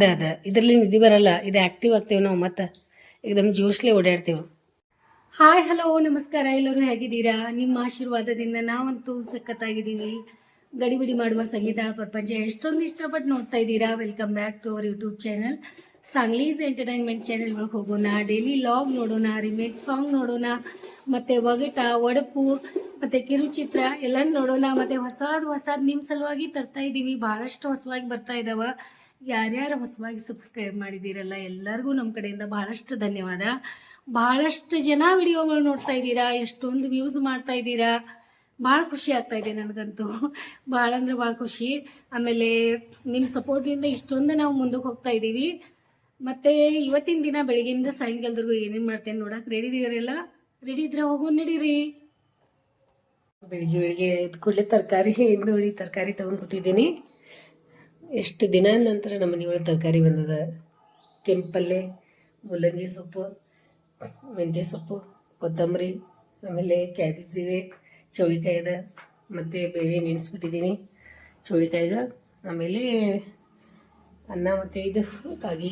ಅದ ಅದ. ಇದರಲ್ಲಿ ನಿಧಿ ಬರಲ್ಲ. ಇದು ಆಕ್ಟಿವ್ ಆಗ್ತೇವೆ ನಾವು ಮತ್ತೆ. ಏಕದಮ್ ಜೋಶಲಿ ಓಡಾಡ್ತೇವೆ. ಹಾಯ್ ಹಲೋ ನಮಸ್ಕಾರ. ಎಲ್ಲರೂ ಹೇಗಿದ್ದೀರಾ? ನಿಮ್ಮ ಆಶೀರ್ವಾದದಿಂದ ನಾವಂತೂ ಸಖತ್ತಾಗಿದ್ದೀವಿ. ಗಡಿಬಿಡಿ ಮಾಡುವ ಸಂಗೀತ, ಪ್ರಪಂಚ ಎಷ್ಟೊಂದು ಇಷ್ಟಪಟ್ಟು ನೋಡ್ತಾ ಇದ್ದೀರಾ? Welcome back to our YouTube channel ಸಾಂಗ್ಲೀಸ್ entertainment channel ಒಳಗೆ ಹೋಗೋಣ. ಡೈಲಿ ಲಾಗ್ ನೋಡೋಣ ರಿಮೇಕ್ ಸಾಂಗ್ ನೋಡೋಣ, ಮತ್ತೆ ಒಗಟ ಒಡಪು, ಮತ್ತೆ ಕಿರುಚಿತ್ರ ಎಲ್ಲ ನೋಡೋಣ, ಮತ್ತೆ ಹೊಸಾದ್ ಹೊಸಾದ್ ನಿಮ್ಮ ಸಲುವಾಗಿ ತರ್ತಾ ಇದ್ದೀವಿ. ಬಹಳಷ್ಟು ಹೊಸವಾಗಿ ಬರ್ತಾ ಇದಾವ. ಯಾರ್ಯಾರು ಹೊಸವಾಗಿ ಸಬ್ಸ್ಕ್ರೈಬ್ ಮಾಡಿದ್ದೀರಲ್ಲ ಎಲ್ಲರಿಗೂ ನಮ್ಮ ಕಡೆಯಿಂದ ಬಹಳಷ್ಟು ಧನ್ಯವಾದ. ಬಹಳಷ್ಟು ಜನ ವಿಡಿಯೋಗಳು ನೋಡ್ತಾ ಇದ್ದೀರಾ, ಎಷ್ಟೊಂದು ವ್ಯೂಸ್ ಮಾಡ್ತಾ ಇದ್ದೀರಾ. ಭಾಳ ಖುಷಿ ಆಗ್ತಾ ಇದೆ ನನಗಂತೂ. ಭಾಳ ಅಂದ್ರೆ ಭಾಳ ಖುಷಿ. ಆಮೇಲೆ ನಿಮ್ಮ ಸಪೋರ್ಟಿಂದ ಇಷ್ಟೊಂದು ನಾವು ಮುಂದಕ್ಕೆ ಹೋಗ್ತಾ ಇದ್ದೀವಿ. ಮತ್ತೆ ಇವತ್ತಿನ ದಿನ ಬೆಳಗ್ಗೆಯಿಂದ ಸಾಯಂಕಾಲದವರೆಗೂ ಏನೇನು ಮಾಡ್ತೇನೆ ನೋಡಕ್ಕೆ ರೆಡಿ ಇದೀರಲ್ಲ ರೆಡಿ ಇದ್ರೆ ಹೋಗೋಣ ನಡೀರಿ. ಬೆಳಿಗ್ಗೆ ಬೆಳಿಗ್ಗೆ ಎದ್ದ ತರಕಾರಿ ತರಕಾರಿ ನೋಡಿ ತರಕಾರಿ ತಗೊಂಡ್ ಎಷ್ಟು ದಿನ ನಂತರ ನಮ್ಮ ಮನೆಯೊಳಗೆ ತರಕಾರಿ ಬಂದದ. ಕೆಂಪಲ್ಲೆ, ಮೂಲಂಗಿ ಸೊಪ್ಪು, ಮೆಂತ್ಯ ಸೊಪ್ಪು, ಕೊತ್ತಂಬರಿ, ಆಮೇಲೆ ಕ್ಯಾಬೇಜ್ ಇದೆ ಚೌಳಿಕಾಯಿ ಇದೆ ಮತ್ತು ಬೇಳೆ ನೆನೆಸ್ಬಿಟ್ಟಿದ್ದೀನಿ. ಚೌಳಿಕಾಯಿಗೆ ಆಮೇಲೆ ಅನ್ನ ಮತ್ತು ಇದು ಕಾಗಿ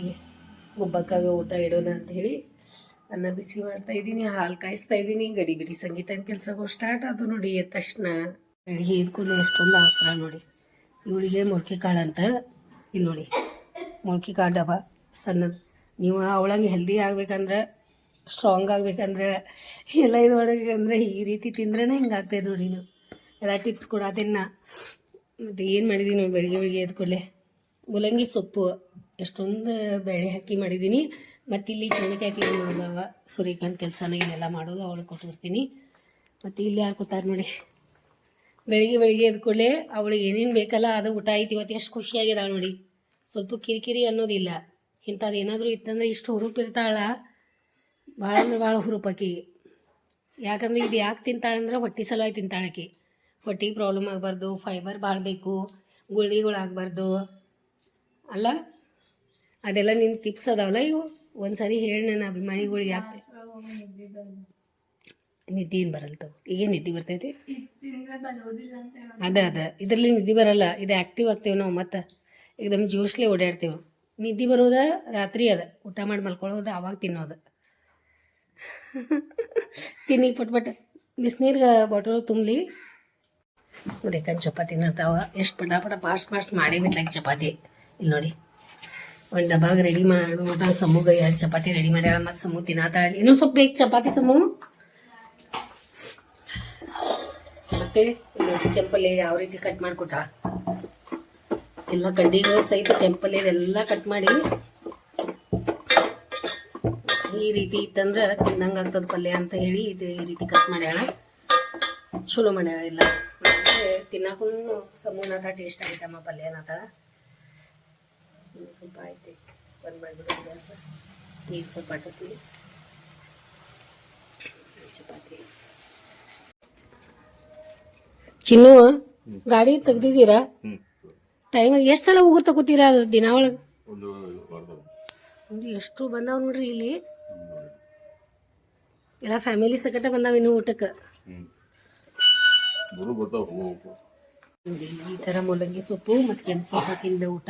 ಒಬ್ಬಕ್ಕಾಗ ಊಟ ಇಡೋಣ ಅಂಥೇಳಿ ಅನ್ನ ಬಿಸಿ ಮಾಡ್ತಾ ಇದ್ದೀನಿ, ಹಾಲು ಕಾಯಿಸ್ತಾ ಇದ್ದೀನಿ ಗಡಿ ಬಿಡಿ ಸಂಗೀತ ಕೆಲಸಗಳು ಸ್ಟಾರ್ಟ್ ಅದು ನೋಡಿ ಎದ್ದ ತಕ್ಷಣ. ಅಡುಗೆ ಇದ್ಕೊಂಡು ಎಷ್ಟೊಂದು ಅವಸರ ನೋಡಿ. ಇವಳಿಗೆ ಮೊಳಕೆ ಕಾಳು ಅಂತ. ಇಲ್ಲಿ ನೋಡಿ ಮೊಳಕೆ ಕಾಳು ಡಬ್ಬ, ಸಣ್ಣದು. ನೀವು ಅವಳಂಗೆ ಹೆಲ್ದಿ ಆಗ್ಬೇಕಂದ್ರೆ ಸ್ಟ್ರಾಂಗ್ ಆಗ್ಬೇಕಂದ್ರೆ, ಎಲ್ಲ ಇದು ಅಂದ್ರೆ ಈ ರೀತಿ ತಿಂದ್ರೇ ಹಿಂಗೆ ಆಗ್ತದೆ ನೋಡಿ ನೀವು. ಎಲ್ಲ ಟಿಪ್ಸ್ ಕೂಡ ತಿನ್ನ ಮತ್ತು ಏನು ಮಾಡಿದ್ದೀನಿ ಬೆಳಿಗ್ಗೆ ಬೆಳಿಗ್ಗೆ ಬೆಳಿಗ್ಗೆ ಎದ್ಕೊಳ್ಳೆ ಮೂಲಂಗಿ ಸೊಪ್ಪು, ಎಷ್ಟೊಂದು ಬೇಳೆ ಹಾಕಿ ಮಾಡಿದ್ದೀನಿ ಮತ್ತು ಇಲ್ಲಿ ಚೆನ್ನಕಾಯಿ ಕ್ಲೀನ್ ಮಾಡೋದವ ಸೂರ್ಯಕಾಂತ್ ಕೆಲಸನ ಇಲ್ಲೆಲ್ಲ ಮಾಡೋದು ಅವಳು ಕೊಟ್ಬಿಡ್ತೀನಿ. ಮತ್ತು ಇಲ್ಲಿ ಯಾರು ಕೂತಾರೆ ನೋಡಿ. ಬೆಳಿಗ್ಗೆ ಬೆಳಿಗ್ಗೆ ಎದ್ಕೊಳ್ಳೆ ಅವಳಿಗೆ ಏನೇನು ಬೇಕಲ್ಲ ಅದು ಊಟ ಆಯ್ತು ಇವತ್ತು ಎಷ್ಟು ಖುಷಿಯಾಗಿದೆ ನೋಡಿ. ಸ್ವಲ್ಪ ಕಿರಿಕಿರಿ ಅನ್ನೋದಿಲ್ಲ. ಇಂಥದ್ದು ಏನಾದರೂ ಇತ್ತಂದ್ರೆ ಇಷ್ಟು ಹುರುಪು ಇರ್ತಾಳ. ಭಾಳ ಅಂದ್ರೆ ಭಾಳ ಹುರುಪಾಕಿ ಯಾಕಂದ್ರೆ ಇದು ಯಾಕೆ ತಿಂತಾಳಂದ್ರೆ ಹೊಟ್ಟೆ ಸಲುವಾಗಿ ತಿಂತಾಳಕಿ ಹೊಟ್ಟೆಗೆ ಪ್ರಾಬ್ಲಮ್ ಆಗಬಾರ್ದು ಫೈಬರ್ ಭಾಳ ಬೇಕು ಗುಳಿಗಳು ಆಗಬಾರ್ದು ಅಲ್ಲ? ಅದೆಲ್ಲ ನಿನ್ನ ಟಿಪ್ಸ್ ಅದಾವಲ್ಲ ಇವು? ಒಂದು ಸರಿ ಹೇಳಿ ಅಭಿಮಾನಿಗಳಿಗೆ ಯಾಕೆ ನಿದ್ದೆ ಏನು ಬರಲ್ತವು ಈಗ ನಿದ್ದೆ ಬರ್ತೈತಿ. ಅದ ಅದ ಇದರಲ್ಲಿ ನಿದ್ದೆ ಬರಲ್ಲ. ಇದು ಆಕ್ಟಿವ್ ಆಗ್ತೇವೆ ನಾವು ಮತ್ತೆ. ಏಕದಮ್ ಜೋಶ್ಲಿ ಓಡಾಡ್ತೇವೆ. ನಿದ್ದೆ ಬರೋದ ರಾತ್ರಿ ಅದ. ಊಟ ಮಾಡಿ ಮಲ್ಕೊಳ್ಳೋದು ಅವಾಗ ತಿನ್ನೋದು. ತಿನ್ನಿ ಪಟ್ ಪಟ್. ಬಿಸಿನೀರ್ಗೆ ಬಾಟಲ್ ತುಂಬಲಿ. ಸೂರ್ಯಕಾಂತ್ ಚಪಾತಿ ನಡ್ತಾವ ಎಷ್ಟು ಪಟ ಪಟ ಪಾಸ್ಟ್ ಫಾಸ್ಟ್ ಮಾಡಿ ಬಿಟ್ಲಾಗ ಚಪಾತಿ. ಇಲ್ಲಿ ನೋಡಿ. ಒಂದು ಡಬ್ಬಾಗ ರೆಡಿ ಮಾಡೋ. ಸಮೂಗ ಎರಡು ಚಪಾತಿ ರೆಡಿ ಮಾಡ್ಯಾಳ. ಮತ್ತು ಸಮೂ ತಿನ್ನತಾಳ. ಇನ್ನೂ ಸ್ವಲ್ಪ ಬೇಕು ಚಪಾತಿ ಸಮೂ ಮತ್ತೆ ಕೆಂಪಲ್ಲಿ ಯಾವ ರೀತಿ ಕಟ್ ಮಾಡಿಕೊಟ್ಟಾಳ ಎಲ್ಲ ಕಡ್ಡಿಗಳು ಸಹಿತ ಕೆಂಪಲ್ಲಿ ಎಲ್ಲ ಕಟ್ ಮಾಡಿ ಈ ರೀತಿ ಇತ್ತಂದ್ರೆ ತಿನ್ನಂಗೆ ಆಗ್ತದ ಪಲ್ಯ ಅಂತ ಹೇಳಿ ಇದು ಈ ರೀತಿ ಕಟ್ ಮಾಡ್ಯಾಳ. ಚಲೋ ಮಾಡ್ಯಾಳ ಎಲ್ಲ. ತಿನ್ನಕ್ಕೂ ಸಮೂನಾಥ ಟೇಸ್ಟ್ ಆಗೈತಮ್ಮ ಪಲ್ಯ ನಾತಾಳ ಸ್ವಲ್ಪ ಆಯ್ತು. ಬಂದ್ ಮಾಡಿಬಿಡು ಗ್ಯಾಸ್ ನೀರು ಸ್ವಲ್ಪ ಅಟಸ್ಲಿ. ಚಪಾತಿ. ಚಿನ್ನು ಗಾಡಿ ತೆಗ್ದಿದ್ದೀರಾ? ಟೈಮ್ ಎಷ್ಟು ಸಲ ಉಗುರ್ ತಗೋತೀರಾ ಅದು ದಿನ ಒಳಗೆ? ಎಷ್ಟು ಬಂದಾವ್ ನೋಡ್ರಿ ಇಲ್ಲಿ. ಎಲ್ಲ ಫ್ಯಾಮಿಲಿ ಸಕಟ ಬಂದಾವ ಇನ್ನು ಊಟಕ್ಕೆ ಈ ಥರ ಮೂಲಂಗಿ ಸೊಪ್ಪು ಮತ್ತು ಕೆಂಪು ಸೊಪ್ಪು ತಿಂದ ಊಟ.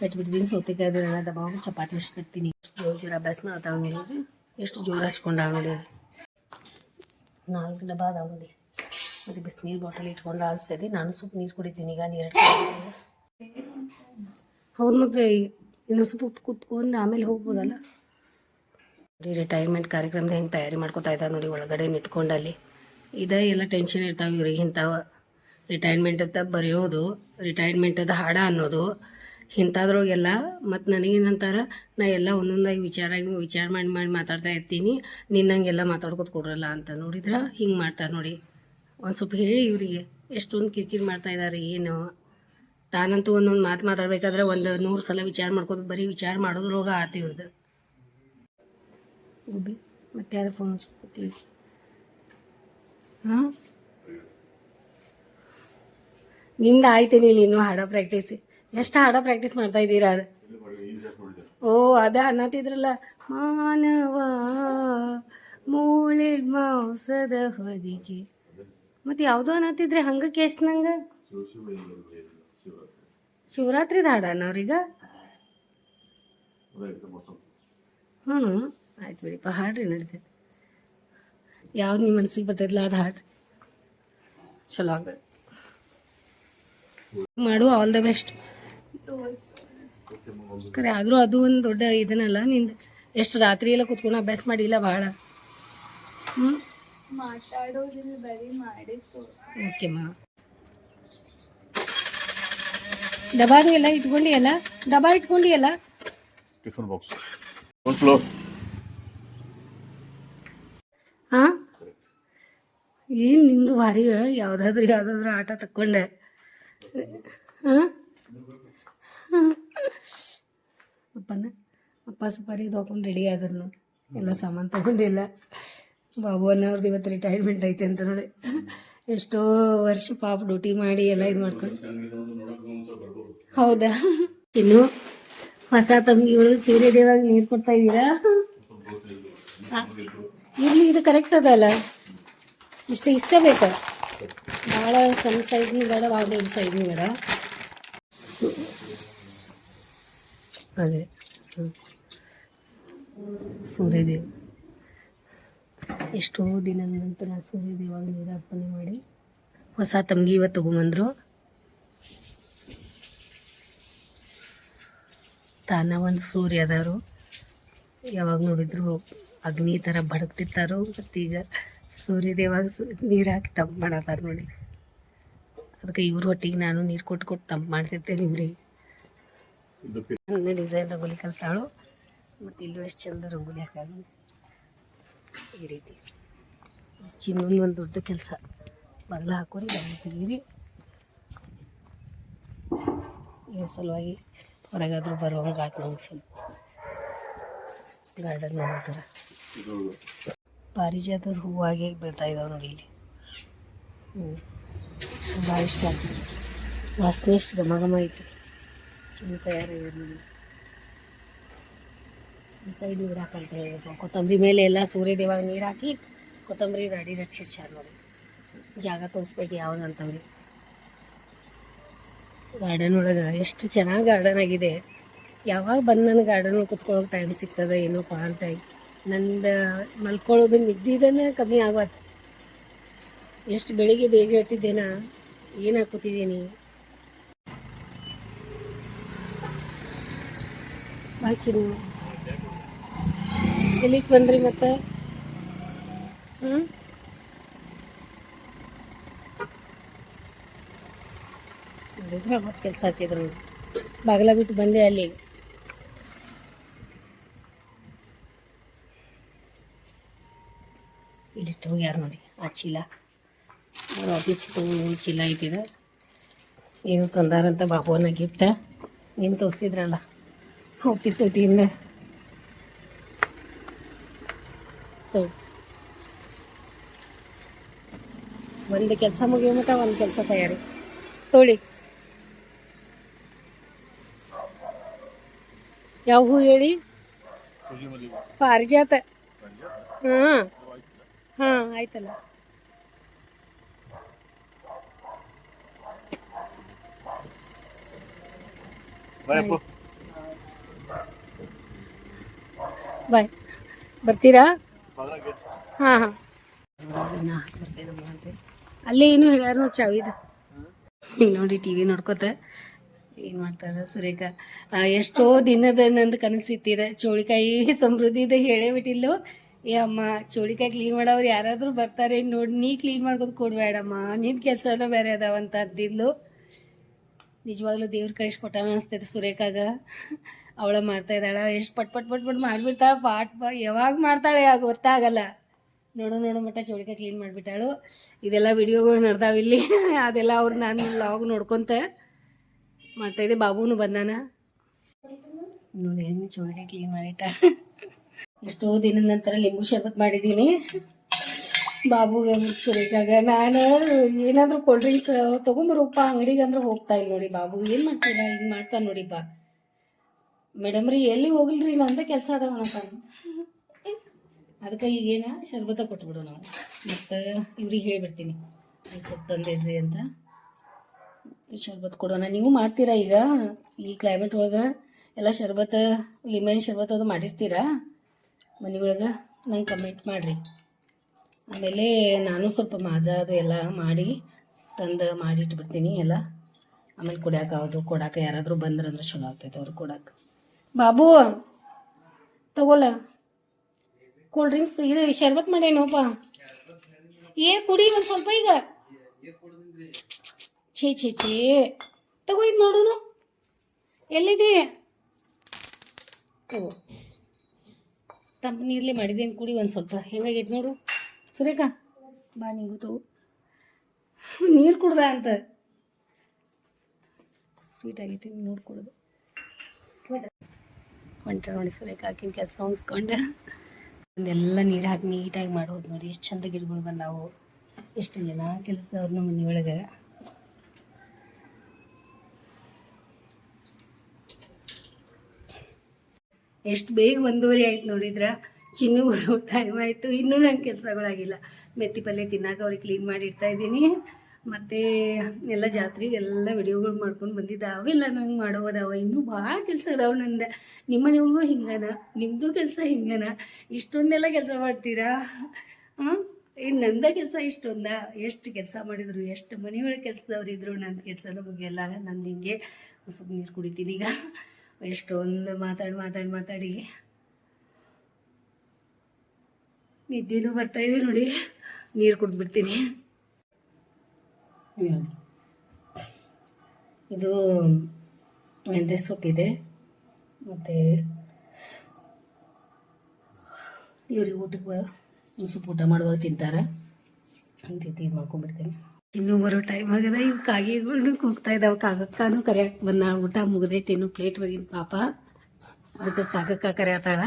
ಕಟ್ಬಿಟ್ಟಿದ್ದೀನಿ ಸೌತೆಕಾಯಿ ಅದನ್ನೆಲ್ಲ ದಬಾವು ಚಪಾತಿ ಎಷ್ಟು ಕಟ್ತೀನಿ. ಜೋರ ಜೋರ ಅಭ್ಯಾಸ ಮಾಡ್ತಾವ ನೋಡಿ ಎಷ್ಟು ಜೋರ ಹಚ್ಕೊಂಡಾವ ನೋಡಿ. ನಾಲ್ಕು ಡಬ್ಬ ಅದಾವ ನೋಡಿ. ಮತ್ತು ಬಿಸಿನೀರು ಬಾಟಲ್ ಇಟ್ಕೊಂಡು ಆಳಿಸ್ತೈತಿ ನಾನು ಸ್ವಲ್ಪ ನೀರು ಕುಡಿತೀನಿ ಈಗ ನೀರು ಹೌದು ಮತ್ತೆ ಇನ್ನೊಂದು ಸ್ವಲ್ಪ ಕುತ್ಕೊಂಡು ಆಮೇಲೆ ಹೋಗ್ಬೋದಲ್ಲ? ನೋಡಿ ರಿಟೈರ್ಮೆಂಟ್ ಕಾರ್ಯಕ್ರಮದ ಹೆಂಗೆ ತಯಾರಿ ಮಾಡ್ಕೊತಾ ಇದ್ದಾರೆ ನೋಡಿ ಒಳಗಡೆ ನಿಂತ್ಕೊಂಡು ಅಲ್ಲಿ. ಇದೇ ಎಲ್ಲ ಟೆನ್ಷನ್ ಇರ್ತಾವೆ ಇವ್ರಿಗೆ. ಇಂಥವು ರಿಟೈರ್ಮೆಂಟ್ ಅಂತ ಬರೆಯೋದು ರಿಟೈರ್ಮೆಂಟ್ ಅದ ಹಾಡ ಅನ್ನೋದು ಇಂಥದ್ರೊಳಗೆಲ್ಲ ಮತ್ತು ನನಗೇನಂತಾರೆ ನಾ ಎಲ್ಲ ಒಂದೊಂದಾಗಿ ವಿಚಾರ ವಿಚಾರ ಮಾಡಿ ಮಾಡಿ ಮಾತಾಡ್ತಾ ಇರ್ತೀನಿ. ನಿನ್ನಂಗೆಲ್ಲ ಮಾತಾಡ್ಕೊತ ಕೊಡ್ರಲ್ಲ ಅಂತ ನೋಡಿದ್ರೆ? ಹಿಂಗೆ ಮಾಡ್ತಾರೆ ನೋಡಿ. ಒಂದು ಸ್ವಲ್ಪ ಹೇಳಿ ಇವರಿಗೆ. ಎಷ್ಟೊಂದು ಕಿರಿಕಿರಿ ಮಾಡ್ತಾ ಇದ್ದಾರೆ ಏನು? ತಾನಂತೂ ಒಂದೊಂದು ಮಾತು ಮಾತಾಡ್ಬೇಕಾದ್ರೆ ಒಂದು ನೂರು ಸಲ ವಿಚಾರ ಮಾಡ್ಕೋದು ಬರೀ ವಿಚಾರ ರೋಗ ಆತ ಇವ್ರದ್ದು ಗುಬ್ಬಿ ಮತ್ತೆ ಯಾರು ಫೋನ್ ಹಚ್ಕೋತೀವಿ ಹಾಂ? ನಿಮ್ದು ಆಯ್ತೇನೆ ನೀನು ಹಾಡೋ ಪ್ರಾಕ್ಟೀಸ್ ಎಷ್ಟು ಹಾಡೋ ಪ್ರಾಕ್ಟೀಸ್ ಮಾಡ್ತಾ ಇದ್ದೀರಾ? ಅದು ಓ ಅದ ಅನ್ನತಿದ್ರಲ್ಲ ಮಾನವ ಮೂಳೆ ಮಾಂಸದ ಹೊದಿಕೆ. ಮತ್ತೆ ಯಾವುದೋ ಅನ್ನತ್ತಿದ್ರೆ ಹಂಗೆ ಕೇಸ್ ನಂಗೆ? ಶಿವರಾತ್ರಿದ ಹಾಡನ ಅವ್ರೀಗ? ಹ್ಞೂ ಆಯ್ತು ಬಿಡಿಪ್ಪ, ಹಾಡ್ರಿ ನಡೀತೈತೆ ಯಾವ್ದು ನಿಮ್ಮ ಮನ್ಸಿಗೆ ಬರ್ತೈತಿಲ್ಲ ಅದು ಹಾಡ್ರಿ. ಚಲೋ ಆಗ ಮಾಡು ಆಲ್ ದ ಬೆಸ್ಟ್ ಖರೆ ಆದರೂ ಅದು ಒಂದು ದೊಡ್ಡ ಇದನ್ನಲ್ಲ ನಿಂದು? ಎಷ್ಟು ರಾತ್ರಿ ಎಲ್ಲ ಕುತ್ಕೊಂಡು ಅಭ್ಯಾಸ ಮಾಡಿಲ್ಲ ಭಾಳ ಹ್ಞೂ ಮಾತಾಡೋದಿಲ್ಲ ಬರೀ ಮಾಡಿ ಓಕೆ ಮಾ. ಡಬಾದು ಎಲ್ಲ ಇಟ್ಕೊಂಡಿ ಅಲ್ಲ? ಡಬಾ ಇಟ್ಕೊಂಡಿ ಅಲ್ಲ? Tiffin box. ಒಂದು ಫ್ಲೋ ಹಾಂ ಏನು ನಿಮ್ಮದು ಭಾರಿ ಯಾವ್ದಾದ್ರು ಯಾವುದಾದ್ರೂ ಆಟ ತಕ್ಕೊಂಡೆ. ಹಾ ಅಪ್ಪನ ಅಪ್ಪ ಸುಪಾರಿ ಇದು ಹಾಕೊಂಡು ರೆಡಿ ಆದ್ರು ನೋಡಿ. ಎಲ್ಲ ಸಾಮಾನು ತಗೊಂಡಿಲ್ಲ. ಬಾಬು ಅನ್ನೋರ್ದು ಇವತ್ತು ರಿಟೈರ್ಮೆಂಟ್ ಐತೆ ಅಂತ ನೋಡಿ. ಎಷ್ಟೋ ವರ್ಷ ಪಾಪ ಡ್ಯೂಟಿ ಮಾಡಿ ಎಲ್ಲ ಇದು ಮಾಡ್ಕೊಂಡು. ಹೌದಾ? ಇನ್ನು ಹೊಸ ತಂಗಿಗಳು ಸೀರೆ ದೇವಾಗ ನೀರು ಕೊಡ್ತಾ ಇದ್ದೀರಾ? ಇರ್ಲಿ, ಇದು ಕರೆಕ್ಟ್ ಅದಲ್ಲ. ಇಷ್ಟ ಇಷ್ಟ ಬೇಕಾ? ಭಾಳ ಸಣ್ಣ ಸೈಜ್ನು ಬೇಡ, ಭಾಳ ದೊಡ್ಡ ಸೈಜ್ನು ಬೇಡ. ಅದೇ. ಸೂರ್ಯದೇವ್. ಎಷ್ಟೋ ದಿನದ ನಂತರ ಸೂರ್ಯ ಸೂರ್ಯದೇವಾಗ ನೀರಾರ್ಪಣೆ ಮಾಡಿ ಹೊಸ ತಂಗಿ ಇವತ್ತು ತಗೊಂಬಂದರು. ತಾನ ಒಂದು ಸೂರ್ಯ ಅದಾರು. ಯಾವಾಗ ನೋಡಿದ್ರು ಅಗ್ನಿ ಥರ ಬಡಕ್ತಿರ್ತಾರೋ ಮತ್ತೀಗ ಸೂರ್ಯದೇವಾಗ ದೇವಾಗ ನೀರು ಹಾಕಿ ತಂಪು ಮಾಡತ್ತಾರ ನೋಡಿ. ಅದಕ್ಕೆ ಇವ್ರ ಹೊಟ್ಟಿಗೆ ನಾನು ನೀರು ಕೊಟ್ಟು ಕೊಟ್ಟು ತಂಪು ಮಾಡ್ತಿರ್ತೇನೆ ಇವ್ರಿಗೆ. ನನ್ನ ಡಿಸೈನ್ ರಂಗೋಲಿ ಕಲ್ತಾಳು. ಮತ್ತು ಇಲ್ಲೂ ಎಷ್ಟು ಚಂದ ರಂಗೋಲಿ ಹಾಕಾಗ ಈ ರೀತಿ. ಚಿನ್ನೊಂದು ಒಂದು ದೊಡ್ಡ ಕೆಲಸ. ಬಗಲ ಹಾಕೋರಿ ಬಗಲ ತೆಗೀರಿ ಸಲುವಾಗಿ ಹೊರಗಾದ್ರೂ ಬರುವಂಗೆ ಹಾಕಿ ನಂಗೆ ಸ್ವಲ್ಪ ಗಾರ್ಡನ್ ನೋಡ್ತಾರ? ಪಾರಿಜಾತದ ಹೂವಾಗಿ ಬೀಳ್ತಾ ಇದಾವೆ ನೋಡಿ ಇಲ್ಲಿ. ಹ್ಞೂ ಭಾಳ ಇಷ್ಟ. ಆಗ್ತದೆ ವಾಸನೆ ಇಷ್ಟು ಘಮ ಘಮ ಐತಿ. ಚಿನ್ನ ತಯಾರಾಗಿದೆ ನೋಡಿ. ಈ ಸೈಡ್ ನೀರು ಹಾಕಂತ ಹೇಳಬೇಕು. ಕೊತ್ತಂಬರಿ ಮೇಲೆ ಎಲ್ಲ ಸೂರ್ಯದೇವಾಗ ನೀರು ಹಾಕಿ ಕೊತ್ತಂಬರಿ ರೆಡಿ ರಟ್ಟಿಡ್ಸಾರ ನೋಡಿ. ಜಾಗ ತೋರಿಸ್ಬೇಕು ಯಾವ್ದು ಅಂತವ್ರಿ ಗಾರ್ಡನ್ ಒಳಗೆ ಎಷ್ಟು ಚೆನ್ನಾಗಿ ಗಾರ್ಡನ್ ಆಗಿದೆ. ಯಾವಾಗ ಬಂದು ನನ್ನ ಗಾರ್ಡನ್ ಒಳಗೆ ಕುತ್ಕೊಳ್ಳೋಕೆ ಟೈಮ್ ಸಿಗ್ತದೆ ಏನೋಪ್ಪ ಅಂತ ನಂದು ಮಲ್ಕೊಳ್ಳೋದು ನಿದ್ದಿದನೇ ಕಮ್ಮಿ ಆಗೋದು. ಎಷ್ಟು ಬೆಳಿಗ್ಗೆ ಬೇಗ ಹೇಳ್ತಿದ್ದೇನಾ ಏನು ಹಾಕೋತಿದ್ದೀನಿ ಭಾಳ ಚಿನ್ನು. ಎಲ್ಲಿಗೆ ಬಂದ್ರಿ ಮತ್ತೆ? ಹ್ಞೂ ಮತ್ತೆ ಕೆಲಸ ಹಚ್ಚಿದ್ರು ನೋಡಿ. ಬಾಗಿಲ ಬಿಟ್ಟು ಬಂದೆ ಅಲ್ಲಿ. ಇಲ್ಲಿ ಹೋಗ್ಯಾರ ನೋಡಿ ಆ ಚೀಲ. ಅವ್ರ ಆಫೀಸಿಗೆ ಹೋಗಿ ಚೀಲ ಐತಿದ ಏನು ತಂದಾರಂತ ಬಾಬುವನ ಗಿಫ್ಟ ನೀನು ತೋರಿಸಿದ್ರಲ್ಲ ಆಫೀಸ್ ವತಿಯಿಂದ ತಗೊಳ್ಳಿ ಒಂದು ಕೆಲಸ ಮುಗಿಯೋ ಮಟ್ಟ ಒಂದು ಕೆಲಸ ತಯಾರಿ. ತೋಳಿ. ಯಾವ ಹೂ ಹೇಳಿ? ಪಾರಿಜಾತ. ಹಾಂ. ಹಾಂ ಆಯ್ತಲ್ಲ. ಬಾಯ್. ಬರ್ತೀರಾ? ಅಲ್ಲೇ ಏನು ಹೇಳ್ಯಾರ ಚಾವಿದ ನೋಡಿ ಟಿವಿ ನೋಡ್ಕೊತ ಏನು ಮಾಡ್ತಾರೆ ಸುರೇಖ? ಎಷ್ಟೋ ದಿನದ ನಂದು ಕನಸಿತ್ತಿದೆ. ಚೋಳಿಕಾಯಿ ಸಮೃದ್ಧಿದ ಹೇಳೇ ಬಿಟ್ಟಿಲ್ಲೋ. ಏ, ಅಮ್ಮ, ಚೋಳಿಕಾಯಿ ಕ್ಲೀನ್ ಮಾಡೋರು ಯಾರಾದರೂ ಬರ್ತಾರೆ. ನೋಡಿ, ನೀ ಕ್ಲೀನ್ ಮಾಡ್ಬೋದು ಕೊಡ್ಬೇಡಮ್ಮ ನಿನ್ನ ಕೆಲ್ಸ ಬೇರೆ ಅದಾವಂತ ಅಂದಿದ್ಲು ನಿಜವಾಗ್ಲೂ ದೇವ್ರ ಕಳಿಸ್ಕೊಟ್ಟ ಅನಿಸ್ತೈತೆ ಸುರೇಖಾಗ. ಅವಳ ಮಾಡ್ತಾ ಇದ್ದಾಳ. ಎಷ್ಟು ಪಟ್ ಪಟ್ ಪಟ್ ಪಟ್ ಮಾಡಿಬಿಡ್ತಾಳೆ. ಪಾಟ್ ಪಾ ಯಾವಾಗ ಮಾಡ್ತಾಳೆ ಆಗ ಗೊತ್ತಾಗಲ್ಲ. ನೋಡು ನೋಡು ಮಟ್ಟ ಚೌಳಿಕ ಕ್ಲೀನ್ ಮಾಡಿಬಿಟ್ಟಾಳು. ಇದೆಲ್ಲ ವಿಡಿಯೋಗಳು ನಡ್ದಾವ ಇಲ್ಲಿ. ಅದೆಲ್ಲ ಅವ್ರು ನಾನು ಲಾಗ್ ನೋಡ್ಕೊತ ಮಾಡ್ತಾಯಿದ್ದೆ ಬಾಬುನು ಬಂದಾನ. ನೋಡಿ, ಹೆಂಗೆ ಚೌಳಿಕ ಕ್ಲೀನ್ ಮಾಡಿಟ್ಟ. ಎಷ್ಟೋ ದಿನದ ನಂತರ ಲಿಂಬು ಶರ್ಬತ್ ಮಾಡಿದ್ದೀನಿ. ಬಾಬುಗೆ ಸುರೇಖಾಗ ನಾನು ಏನಾದರೂ ಕೋಲ್ಡ್ ಡ್ರಿಂಕ್ಸ್ ತೊಗೊಂಬರಪ್ಪ ಅಂಗಡಿಗೆ ಅಂದ್ರೆ ಹೋಗ್ತಾ ಇಲ್ಲ ನೋಡಿ. ಬಾಬು ಏನು ಮಾಡ್ತೀರಾ ಹಿಂಗೆ ಮಾಡ್ತಾನೆ ಬಾ ಮೇಡಮ್ ರೀ, ಎಲ್ಲಿ ಹೋಗಿಲ್ರಿ ನಂದ ಕೆಲಸ ಅದಾವನಪ್ಪ ಅದಕ್ಕೆ ಈಗೇನ ಶರ್ಬತ ಕೊಟ್ಬಿಡು ನಾವು ಮತ್ತು ಇವ್ರಿಗೆ ಹೇಳ್ಬಿಡ್ತೀನಿ. ಸೊಪ್ಪು ತಂದಿಡ್ರಿ ಅಂತ. ಶರ್ಬತ್ ಕೊಡೋಣ. ನೀವು ಮಾಡ್ತೀರಾ ಈಗ? ಈ ಕ್ಲೈಮೇಟ್ ಒಳಗೆ ಎಲ್ಲ ಶರ್ಬತ್ ಲಿಮೆನ್ ಶರ್ಬತ್ ಅದು ಮಾಡಿರ್ತೀರಾ? ಮನೆ ಒಳಗೆ ನಂಗೆ ಕಮೆಂಟ್ ಮಾಡಿರಿ. ಆಮೇಲೆ ನಾನು ಸ್ವಲ್ಪ ಮಾಜಾ ಅದು ಎಲ್ಲ ಮಾಡಿ ತಂದು ಮಾಡಿ ಇಟ್ಬಿಡ್ತೀನಿ ಎಲ್ಲ. ಆಮೇಲೆ ಕುಡಿಯೋಕೆ ಯಾರಾದರೂ ಬಂದ್ರಂದ್ರೆ ಚಲೋ ಆಗ್ತೈತೆ ಅವ್ರು ಕೊಡಕ್ಕೆ ಬಾಬು, ತಗೋಲ. ಕೂಲ್ ಡ್ರಿಂಕ್ಸ್ ಇದು ಶರ್ಬತ್ ಮಾಡೇನೋಪ ಏ, ಕುಡಿ ಒಂದು ಸ್ವಲ್ಪ ಈಗ. ಛೇ ಛೇ ಛೇ. ತಗೋ ಇದು ನೋಡುನು. ಎಲ್ಲಿದೆ? ತಗೋ. ತಂಪ ನೀರ್ಲಿ ಮಾಡಿದೇನು ಕುಡಿ ಒಂದು ಸ್ವಲ್ಪ. ಹೆಂಗಾಗೈತೆ ನೋಡು. ಸುರೇಖಾ, ಬಾ ನಿಂಗು ತಗೋ. ನೀರು ಕುಡ್ದ ಅಂತ. ಸ್ವೀಟ್ ಆಗೈತಿ ನೋಡಿ ಹೊಂಟ ನೋಡಿ ಸುರೇಖಾ ಹಾಕಿನ ಕೆಲಸ ಹೊಂಗಿಸ್ಕೊಂಡು ಒಂದೆಲ್ಲ ನೀರು ಹಾಕಿ ನೀಟಾಗಿ ಮಾಡೋದು ನೋಡಿ. ಎಷ್ಟು ಚಂದ ಗಿಡಗಳು ಬಂದಾವು. ಎಷ್ಟು ಜನ ಕೆಲಸದವ್ರನ್ನ ಮನೆ ಮನೆಯೊಳಗೆ ಎಷ್ಟು ಬೇಗ ಒಂದೂವರೆ ಆಯ್ತು ನೋಡಿದ್ರ ಚಿನ್ನು ಬರೋ ಟೈಮ್ ಆಯ್ತು. ಇನ್ನೂ ನನ್ನ ಕೆಲಸಗಳಾಗಿಲ್ಲ. ಮೆತ್ತಿ ಪಲ್ಯ ತಿನ್ನಾಕ ಅವ್ರಿಗೆ ಕ್ಲೀನ್ ಮಾಡಿ ಇಡ್ತಾ ಇದ್ದೀನಿ. ಮತ್ತು ಎಲ್ಲ ಜಾತ್ರೆ ಎಲ್ಲ ವಿಡಿಯೋಗಳು ಮಾಡ್ಕೊಂಡು ಬಂದಿದ್ದ ಅವೆಲ್ಲ ನಂಗೆ ಮಾಡೋದವ. ಇನ್ನೂ ಭಾಳ ಕೆಲಸ ಅದಾವ ನಂದು. ನಿಮ್ಮ ಮನೆಯವ್ರಿಗೂ ಹಿಂಗನ ನಿಮ್ಮದು ಕೆಲಸ ಹಿಂಗನ. ಇಷ್ಟೊಂದೆಲ್ಲ ಕೆಲಸ ಮಾಡ್ತೀರಾ? ಏನು ನಂದ ಕೆಲಸ ಇಷ್ಟೊಂದ? ಎಷ್ಟು ಕೆಲಸ ಮಾಡಿದ್ರು? ಎಷ್ಟು ಮನೆಯೊಳಗೆ ಕೆಲಸದವ್ರು ಇದ್ರು? ನನ್ನ ಕೆಲಸನ ಮುಗಿಯಲ್ಲ. ನಂದು ಹಿಂಗೆ ಸ್ವಲ್ಪ ನೀರು ಕುಡಿತೀನಿ ಈಗ. ಎಷ್ಟೊಂದು ಮಾತಾಡಿ ಮಾತಾಡಿ ಮಾತಾಡಿ. ನಿದ್ದೆನೂ ಬರ್ತಾ ಇದೆ ನೋಡಿ. ನೀರು ಕುಡ್ದ್ಬಿಡ್ತೀನಿ. ಇದು ಮೆಂತ್ಯ ಸೊಪ್ಪಿದೆ ಮತ್ತು ಇವ್ರಿಗೆ ಊಟಕ್ಕೆ ಸೊಪ್ಪು ಊಟ ಮಾಡುವಾಗ ತಿಂತಾರೆ. ಈ ರೀತಿ ಇದು ಮಾಡ್ಕೊಂಡ್ಬಿಡ್ತೀನಿ. ಇನ್ನೂ ಬರೋ ಟೈಮ್ ಆಗಿದೆ ಇವು ಕಾಗೆಗಳು ಕೂಗ್ತಾ ಇದ್ದಾವೆ. ಕಾಗಕ್ಕನೂ ಕರೆಯಕ್ಕೆ ಬಂದ ಊಟ ಮುಗಿದೈತೆ ಇನ್ನು ಪ್ಲೇಟ್ ಒಳಗಿನ ಪಾಪ. ಅದಕ್ಕೆ ಕಾಗಕ್ಕ ಕರೆಯತ್ತಾಳ